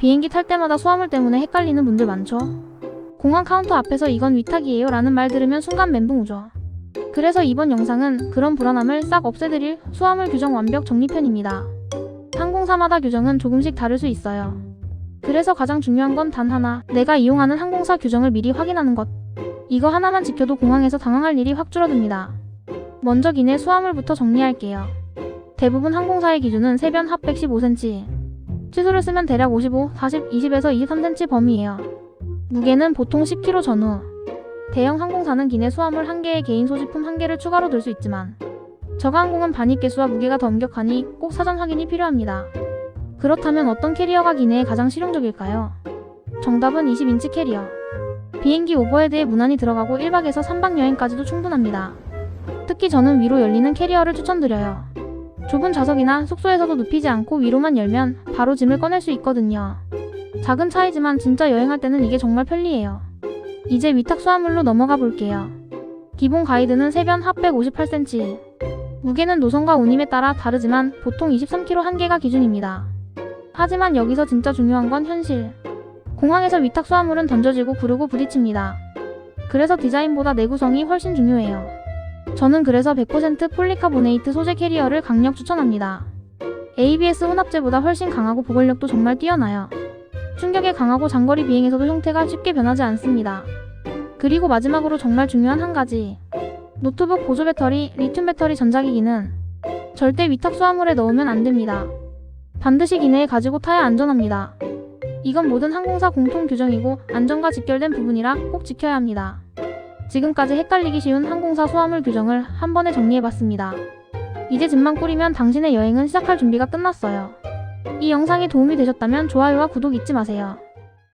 비행기 탈 때마다 수화물 때문에 헷갈리는 분들 많죠? 공항 카운터 앞에서 이건 위탁이에요 라는 말 들으면 순간 멘붕 오죠. 그래서 이번 영상은 그런 불안함을 싹 없애드릴 수화물 규정 완벽 정리편입니다. 항공사마다 규정은 조금씩 다를 수 있어요. 그래서 가장 중요한 건 단 하나, 내가 이용하는 항공사 규정을 미리 확인하는 것. 이거 하나만 지켜도 공항에서 당황할 일이 확 줄어듭니다. 먼저 기내 수화물부터 정리할게요. 대부분 항공사의 기준은 세변 합 115cm. 취소를 쓰면 대략 55, 40, 20에서 23cm 범위예요. 무게는 보통 10kg 전후. 대형 항공사는 기내 수화물 1개에 개인 소지품 1개를 추가로 들 수 있지만 저가항공은 반입 개수와 무게가 더 엄격하니 꼭 사전 확인이 필요합니다. 그렇다면 어떤 캐리어가 기내에 가장 실용적일까요? 정답은 20인치 캐리어. 비행기 오버헤드에 무난히 들어가고 1박에서 3박 여행까지도 충분합니다. 특히 저는 위로 열리는 캐리어를 추천드려요. 좁은 좌석이나 숙소에서도 눕히지 않고 위로만 열면 바로 짐을 꺼낼 수 있거든요. 작은 차이지만 진짜 여행할 때는 이게 정말 편리해요. 이제 위탁 수화물로 넘어가 볼게요. 기본 가이드는 세변 합 158cm. 무게는 노선과 운임에 따라 다르지만 보통 23kg 한 개가 기준입니다. 하지만 여기서 진짜 중요한 건 현실. 공항에서 위탁 수화물은 던져지고 구르고 부딪힙니다. 그래서 디자인보다 내구성이 훨씬 중요해요. 저는 그래서 100% 폴리카보네이트 소재 캐리어를 강력 추천합니다. ABS 혼합재보다 훨씬 강하고 보글력도 정말 뛰어나요. 충격에 강하고 장거리 비행에서도 형태가 쉽게 변하지 않습니다. 그리고 마지막으로 정말 중요한 한 가지. 노트북 보조 배터리, 리튬 배터리 전자기기는 절대 위탁 수화물에 넣으면 안 됩니다. 반드시 기내에 가지고 타야 안전합니다. 이건 모든 항공사 공통 규정이고 안전과 직결된 부분이라 꼭 지켜야 합니다. 지금까지 헷갈리기 쉬운 항공사 수화물 규정을 한 번에 정리해봤습니다. 이제 짐만 꾸리면 당신의 여행은 시작할 준비가 끝났어요. 이 영상이 도움이 되셨다면 좋아요와 구독 잊지 마세요.